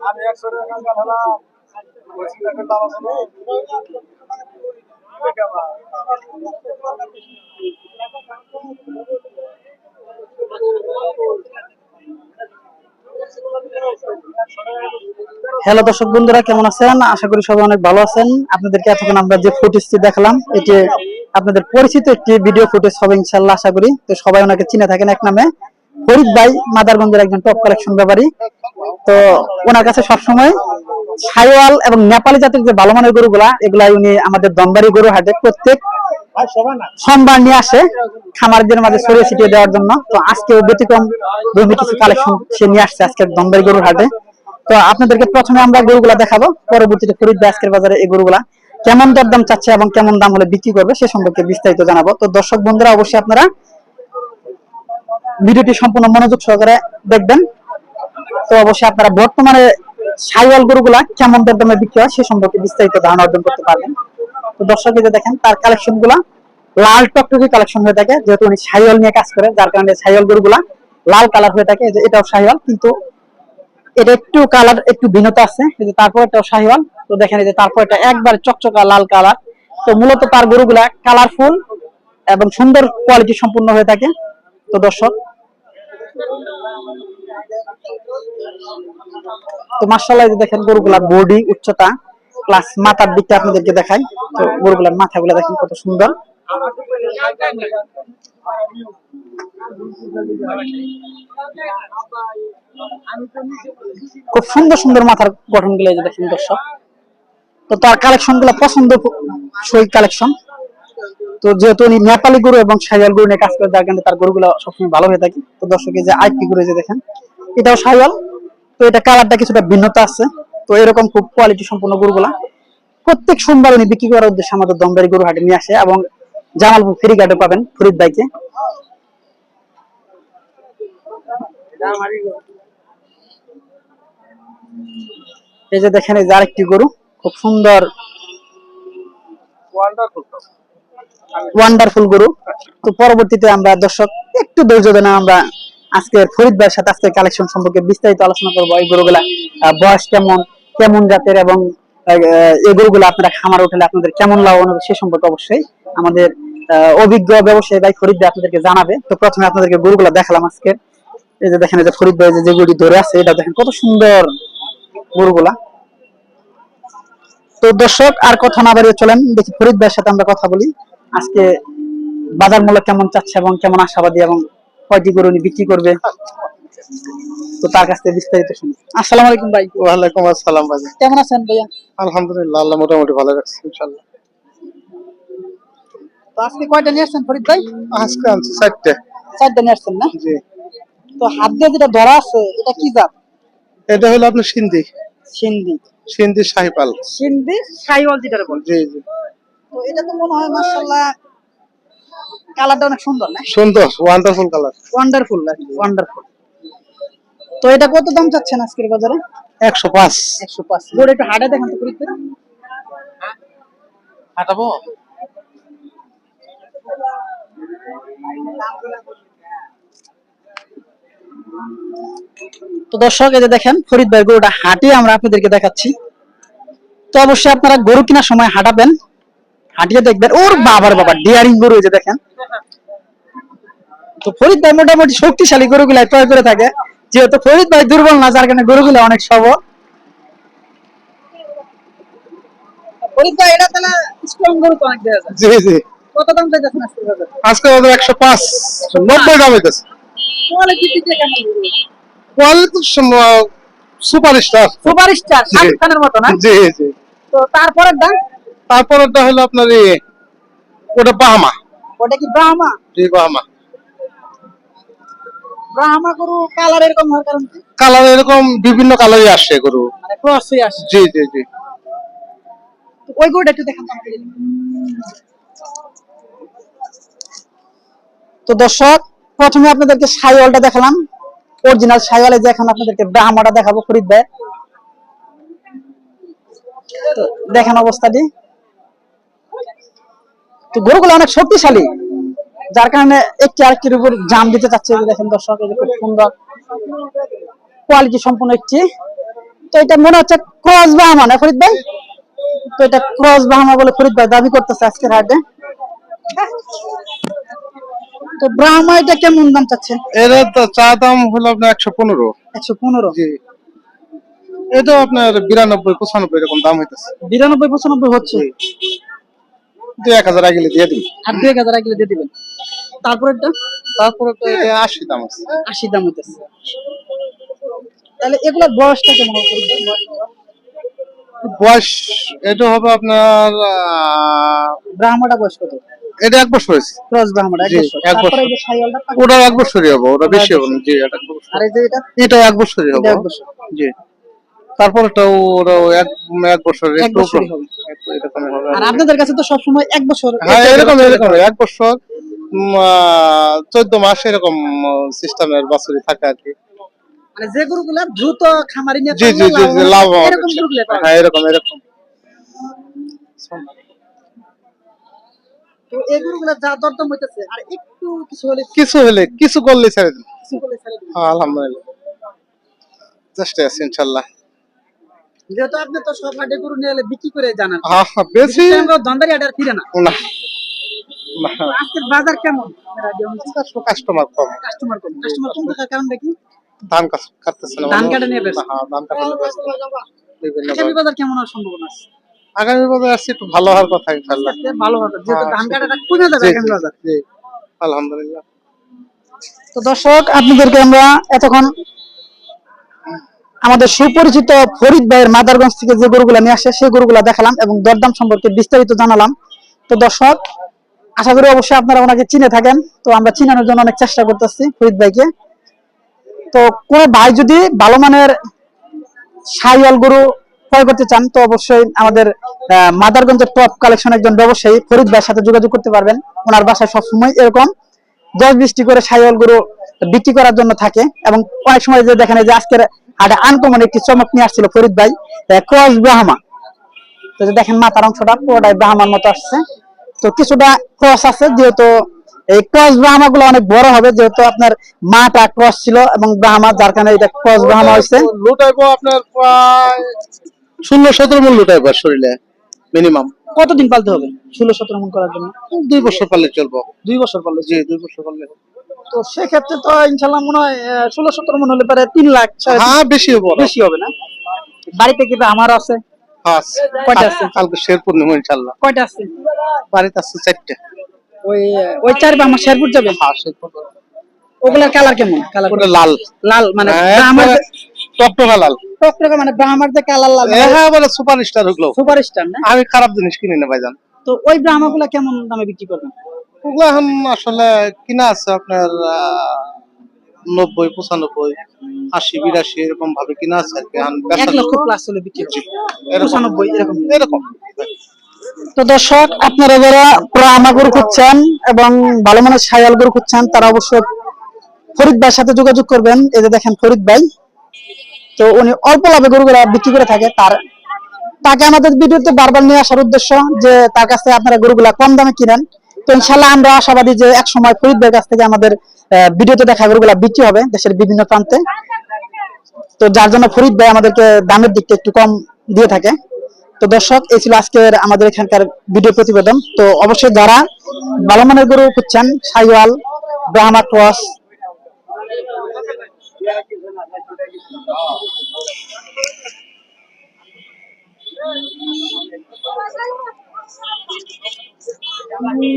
আমি একশো টাকা হলাম বলছি টাকা দাম আছে না? হ্যালো দর্শক বন্ধুরা, কেমন আছেন? আশা করি সবাই অনেক ভালো আছেন। আপনাদেরকে এতক্ষণ আমরা যে ফুটেজটি দেখালাম, এটি আপনাদের পরিচিত একটি ভিডিও ফুটেজ হবে ইনশাল্লাহ আশা করি। তো সবাই ওনাকে চিনে থাকেন এক নামে। ফরিদ ভাই মাদারগঞ্জের একজন টপ কালেকশন ব্যাপারী। তো ওনার কাছে সবসময় সাইওয়াল এবং নেপালি জাতের যে ভালো মানের গরুগুলা, এগুলাই উনি আমাদের দমবাড়ি গরু হাটে প্রত্যেক সোমবার নিয়ে আসে খামারদের মাঝে ছড়িয়ে ছিটিয়ে দেওয়ার জন্য। তো আজকে ব্যতিক্রম কিছু কালেকশন সে নিয়ে আসছে আজকে দমবাড়ি গরুর হাটে। তো আপনাদেরকে প্রথমে আমরা গরুগুলা দেখাবো। পরবর্তীতে ফরিদ আজকের বাজারে এই গরুগুলা কেমন দরদাম চাচ্ছে এবং কেমন দাম হলে বিক্রি করবে সে সম্পর্কে বিস্তারিত জানাব। তো দর্শক বন্ধুরা, অবশ্যই আপনারা ভিডিওটি সম্পূর্ণ মনোযোগ সহকারে দেখবেন। তো অবশ্যই আপনারা বর্তমানে সাইওয়াল গরুগুলা কেমন দরদামে বিক্রি হয় সে সম্পর্কে বিস্তারিত ধারণা অর্জন করতে পারবেন। তো দর্শক যে দেখেন, তার কালেকশনগুলা লাল টকটকি কালেকশন হয়ে থাকে। যেহেতু উনি সাইওয়াল নিয়ে কাজ করে, যার কারণে সাইওয়াল গরুগুলা লাল কালার হয়ে থাকে। যে এটাও সাইওয়াল, কিন্তু এটা একটু কালার, একটু ভিন্নতা আছে। এই যে তারপর এটাও সাহিওয়াল তো দেখেন এই যে তারপর এটা একবার চকচকা লাল কালার। তো মূলত তার গরুগুলা কালারফুল এবং সুন্দর কোয়ালিটি সম্পূর্ণ হয়ে থাকে। তো দর্শক, তো মার্শাল্লাহ যে দেখেন গরুগুলা বডি উচ্চতা প্লাস মাথার দিকটা আপনাদেরকে দেখাই। তো গরুগুলার মাথাগুলো দেখেন কত সুন্দর। খুব সুন্দর সুন্দর মাথার গঠনগুলো দেখেন দর্শক। তো তার কালেকশনগুলো পছন্দ সই কালেকশন তো যেহেতু উনি নেপালি গরু এবং সাইয়াল গরু নিয়ে কাজ করে, যার কারণে তার গরুগুলো সবসময় ভালো হয়ে থাকে। তো দর্শক যে আইটি গরু যে দেখেন, এটাও সাইয়াল। তো এটা কালারটা কিছুটা ভিন্নতা আছে। তো এরকম খুব কোয়ালিটি সম্পূর্ণ গরুগুলা প্রত্যেক সোমবার উনি বিক্রি করার উদ্দেশ্যে আমাদের দমদারি গরু হাটে নিয়ে আসে এবং জামালপুর ফেরি ঘাটে পাবেন ফরিদ ভাইকে। এই যে দেখেন, এই যে আরেকটি গরু, খুব সুন্দর ওয়ান্ডারফুল গরু। তো পরবর্তীতে আমরা দর্শক, একটু ধৈর্য দেন আমরা আজকে ফরিদ ভাইয়ের সাথে আজকের কালেকশন সম্পর্কে বিস্তারিত আলোচনা করব, এই গরুগুলা বয়স কেমন কেমন জাতের এবং এই গরুগুলো আপনারা খামার উঠলে আপনাদের কেমন লাভবান হবে সে সম্পর্কে অবশ্যই আমাদের অভিজ্ঞ ব্যবসায়ী ভাই ফরিদ ভাই আপনাদেরকে জানাবে। তো প্রথমে আপনাদেরকে গরুগুলা দেখালাম আজকে। এই যে দেখেন এই যে ফরিদ ভাই যে গরুটি ধরে আছে এটা দেখেন কত সুন্দর গরুগুলা। তো দর্শক আর কথা না বাড়িয়ে চলেন। দেখি ফরিদ ভাইয়ের সাথে আমরা কথা বলি। আজকে বাজার মূল্য কেমন চাচ্ছে এবং কেমন আশাবাদী এবং কয়টি গরু উনি বিক্রি করবে? তো তার কাছ থেকে বিস্তারিত শুনি। আসসালামু আলাইকুম ভাই। ওয়ালাইকুম আসসালাম ভাই। কেমন আছেন ভাইয়া? আলহামদুলিল্লাহ আল্লাহ মোটামুটি ভালো রাখছে ইনশাল্লাহ তো আজকে কয়টা নিয়ে আসছেন ফরিদ ভাই? আজকে আনছি চারটে। চারটা নিয়ে আসছেন না? জি। তো হাত দিয়ে যেটা ধরা আছে এটা কি জাত? এটা হলো আপনার সিন্ধি। সিন্ধি। সিন্ধি শাহিপাল। সিন্ধি যেটা বলে। জি জি। তো এটা তো মনে হয় মাশাআল্লাহ কালারটা অনেক সুন্দর না? সুন্দর ওয়ান্ডারফুল কালার ওয়ান্ডারফুল ওয়ান্ডারফুল তো এটা কত দাম চাচ্ছেন আজকের বাজারে? একশো পাঁচ। একশো পাঁচ। গোড়ে একটু হাটে দেখেন তো ফরিদ ভাই। হাঁটাবো? তো দর্শক এই যে দেখেন ফরিদ ভাই গরুটা হাঁটিয়ে আমরা আপনাদেরকে দেখাচ্ছি। তো অবশ্যই আপনারা গরু কেনার সময় হাঁটাবেন হাঁটিয়ে দেখবেন। ওর বাবার বাবা ডিয়ারিং গরু এই যে দেখেন। তো ফরিদ ভাই মোটামুটি শক্তিশালী গরুগুলা ক্রয় করে থাকে। যেহেতু ফরিদ ভাই দুর্বল না যার কারণে গরুগুলা অনেক সবল। ফরিদ ভাই এটা তাহলে স্ট্রং গরু তো অনেক দেওয়া যায়। জি জি। কত দাম চাইছেন আজকের আজকে একশো পাঁচ নব্বই দাম হইতেছে। কোয়ালিটি কেমন quality super star super star Shahrukh খানের মতো না? জি জি। তো তারপরের তারপরেরটা হলো আপনার ওটা বাহামা। ওটা কি ব্রাহ্মা জি বাহামা। ব্রাহ্মা গরু কালার এরকম হওয়ার কারণ কি? কালার এরকম বিভিন্ন কালারই আসছে গরু। মানে আসে। জি জি জি। ওই গরুটা একটু দেখান। তো দর্শক প্রথমে আপনাদেরকে সাইওয়ালটা দেখালাম। অরিজিনাল সাইওয়ালে যে এখন আপনাদেরকে ব্রাহ্মাটা দেখাবো ফরিদ ভাই। দেখেন অবস্থাটি। তো গরুগুলো অনেক শক্তিশালী। যার কারণে একটি আরেকটির উপর জাম দিতে চাচ্ছে। দেখেন দর্শক খুব সুন্দর কোয়ালিটি সম্পূর্ণ একটি। তো এটা মনে হচ্ছে ক্রস বাহামা না ফরিদ ভাই? তো এটা ক্রস বাহামা বলে ফরিদ ভাই দাবি করতেছে আজকের হাটে। তো ব্রাহ্মা এটা কেমন দাম চাচ্ছেন? এর চা দাম হলো আপনার একশো পনেরো। একশো পনেরো? জি। এটা আপনার বিরানব্বই পঁচানব্বই এরকম দাম হইতেছে। বিরানব্বই পঁচানব্বই হচ্ছে? দু এক হাজার দিয়ে দিন আর দুই এক হাজার আগলে দিয়ে দিবেন। এটা আশি দাম আছে। আশি দাম হইতেছে। তাহলে এগুলোর বয়সটা কেমন বয়স এটা হবে আপনার ব্রাহ্মাটা বয়স কত? এটা এক বছর হয়েছে। ক্রস ব্রাহ্মটা এক বছর। এক বছর। এই যে সাইয়ালটা পাক- ওটা এক বছরই হবে ওটা বেশি হবে না। জি এটা এক বছর। আর এই এটা? এটা এক বছরই হবে। এক বছর। জি। তারপরটাও ওরা এক এক বছর একটু আর আপনাদের কাছে তো সবসময় এক বছর হ্যাঁ এরকম এরকম এক বছর। চোদ্দ মাস এরকম সিস্টেমের বাছুরি থাকে আর কি। মানে যে গরুগুলা দ্রুত খামারি নিয়ে জি জি জি লাভ। হ্যাঁ এরকম এরকম। তো এই গরুগুলা যা দরদাম হইতেছে আর একটু কিছু হলে কিছু হলে কিছু করলে ছেড়ে দিন। কিছু হলে ছেড়ে দিবেন। হ্যাঁ, আলহামদুলিল্লাহ। চেষ্টা আছে ইনশাল্লাহ যেহেতু আপনি তো সব হাটে গরু নিয়ে বিক্রি করে জানান হ্যাঁ হ্যাঁ, বেশি। দন্দারি হাটে আর ফিরে না। না। না। আজকের বাজার কেমন? কাস্টমার কম। কাস্টমার কম। কাস্টমার কম থাকার কারণ দেখি ধান কাটতেছে না। ধান কাটা নিয়ে ব্যস্ত। হ্যাঁ ধান কাটা নিয়ে ব্যস্ত। বিভিন্ন বাজার। কেমন সম্ভাবনা আছে? আগামী বছর আসছে একটু ভালো হওয়ার কথা ইনশাল্লাহ আজকে ভালো হবে যেহেতু হ্যাঁ, ধান কাটাটা কমে যাবে? আগামী বাজার আলহামদুলিল্লাহ। তো দর্শক আপনাদেরকে আমরা এতক্ষণ আমাদের সুপরিচিত ফরিদ ভাইয়ের মাদারগঞ্জ থেকে যে গরুগুলা নিয়ে আসে সেই গরুগুলা দেখালাম এবং দরদাম সম্পর্কে বিস্তারিত জানালাম। তো দর্শক আশা করি অবশ্যই আপনারা ওনাকে চিনে থাকেন। তো আমরা চিনানোর জন্য অনেক চেষ্টা করতেছি ফরিদ ভাইকে। তো কোন ভাই যদি ভালো মানের সাইওয়াল গরু ক্রয় করতে চান, তো অবশ্যই আমাদের মাদারগঞ্জের টপ কালেকশন একজন ব্যবসায়ী ফরিদ ভাইয়ের সাথে যোগাযোগ করতে পারবেন। ওনার বাসায় সবসময় এরকম দশ বিশটি করে সাইওয়াল গরু বিক্রি করার জন্য থাকে এবং অনেক সময় যে দেখেন যে আজকের হাটে আনকমন একটি চমক নিয়ে আসছিল ফরিদ ভাই ক্রস ব্রাহ্মা। তো দেখেন মাথার অংশটা পুরোটাই ব্রাহ্মার মতো আসছে। তো কিছুটা ক্রস আছে, যেহেতু এই ক্রস ব্রাহ্মা গুলো অনেক বড় হবে, যেহেতু আপনার মাটা ক্রস ছিল এবং ব্রাহ্মা, যার কারণে এটা ক্রস ব্রাহ্মা হয়েছে। আপনার প্রায় ষোলো সতেরো মূল লুটাইবো শরীরে মিনিমাম কতদিন পালতে হবে? ষোলো সতেরো মন করার জন্য। দুই বছর পারলে চলবো। দুই বছর পাললে জি দুই বছর পারলে তো সেক্ষেত্রে তো ইনশাল্লাহ মনে হয় ষোলো সতেরো মন হলে পারে তিন লাখ হ্যাঁ বেশি হব। বেশি হবে না? বাড়িতে আমার আছে? হ্যাঁ কয়টা আছে? কালকে শের পূর্ণিমা ইনশাল্লাহ কয়টা আছে? বাড়িতে আছে চারটে। ওই ওই চার আমার শেরপুর যাবে? হ্যাঁ শের পূর্ণিমা ওগুলার কালার কেমন? কালার লাল। লাল মানে হ্যাঁ, আমার একবারে টকটকা লাল টকটকা মানে ব্রাহ্মার যে কালার লাল হ্যাঁ বলে সুপার স্টার হলো সুপার না? আমি খারাপ জিনিস কিনি না ভাইজান। তো ওই কেমন দামে বিক্রি করবেন? ওগুলো এখন আসলে কিনা আছে আপনার নব্বই পঁচানব্বই আশি বিরাশি এরকম ভাবে কিনা আছে আর কি। এক লক্ষ প্লাস হলে বিক্রি হবে। এরকম। পঁচানব্বই এরকম। এরকম। তো দর্শক আপনারা যারা ব্রাহ্মা গরু খুঁজছেন এবং ভালো মানের সায়াল গরু খুঁজছেন তারা অবশ্যই ফরিদ ভাইয়ের সাথে যোগাযোগ করবেন। এই যে দেখেন ফরিদ ভাই তো উনি অল্প লাভে গরুগুলা বিক্রি করে থাকে। তার তাকে আমাদের ভিডিওতে বারবার নিয়ে আসার উদ্দেশ্য যে তার কাছে আপনারা গরুগুলা কম দামে কিনেন। তো ইনশাল্লাহ আমরা আশাবাদী যে এক সময় ফরিদ ভাইয়ের কাছ থেকে আমাদের ভিডিওতে দেখা গরুগুলা বিক্রি হবে দেশের বিভিন্ন প্রান্তে। তো যার জন্য ফরিদ ভাই আমাদেরকে দামের দিকটা একটু কম দিয়ে থাকে। তো দর্শক, এই ছিল আজকের আমাদের এখানকার ভিডিও প্রতিবেদন। তো অবশ্যই যারা ভালো মানের গরু খুঁজছেন, সাইওয়াল ব্রাহ্মা ক্রস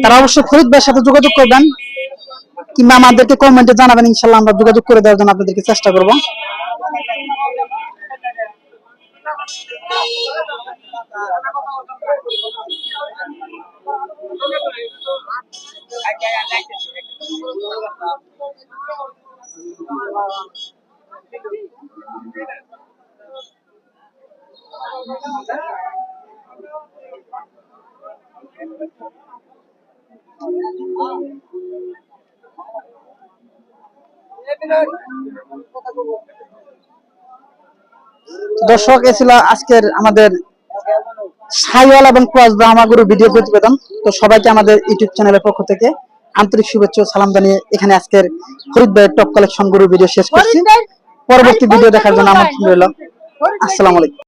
তারা অবশ্যই ফরিদ ভাইয়ের সাথে যোগাযোগ করবেন। কিংবা আমাদেরকে কমেন্টে জানাবেন ইনশাল্লাহ আমরা যোগাযোগ করে দেওয়ার জন্য আপনাদেরকে চেষ্টা করব। দর্শক, এ ছিল আজকের আমাদের সাইওয়াল এবং ক্রস ভিডিও প্রতিবেদন। তো সবাইকে আমাদের ইউটিউব চ্যানেলের পক্ষ থেকে আন্তরিক শুভেচ্ছা ও সালাম জানিয়ে এখানে আজকের ফরিদ ভাইয়ের টপ কালেকশন গুরু ভিডিও শেষ করছি। পরবর্তী ভিডিও দেখার জন্য আমার আসসালামু আলাইকুম।